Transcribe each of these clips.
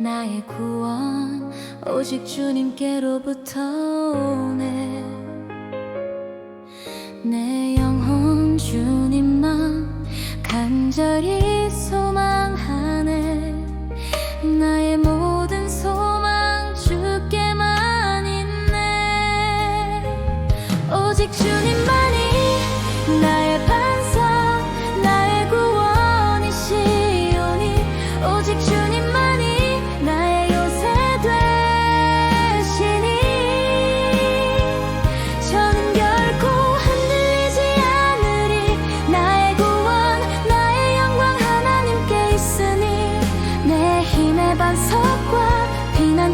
나의 구원. 오직 주님께로부터 오네. 내 영혼 주님만 간절히 소망하네. 나의 모든 소망 주께만 있네. 오직 주님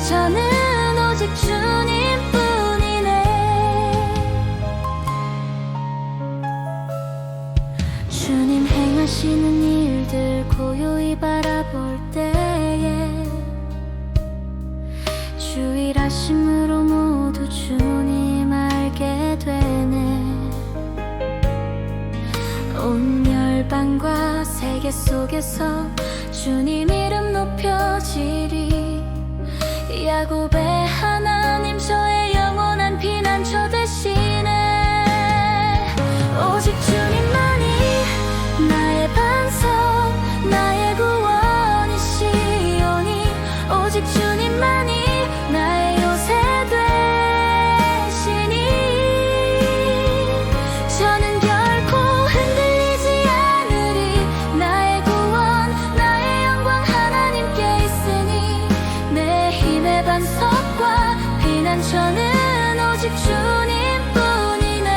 피난처는 오직 주님뿐이네. 주님 행하시는 일들 고요히 바라볼 때에 주일하심으로 모두 주님 알게 되네. 온 열방과 세계 속에서 주님 이름 높여지리 하나님 저의 영원한 피난처 되시네 오직 주 피난처는 오직 주님뿐이네.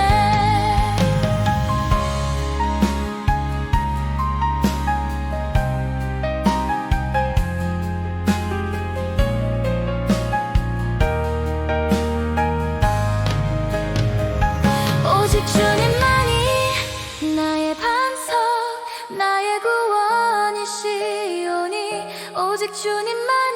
오직 주님만이 나의 반석 나의 구원이시오니 오직 주님만이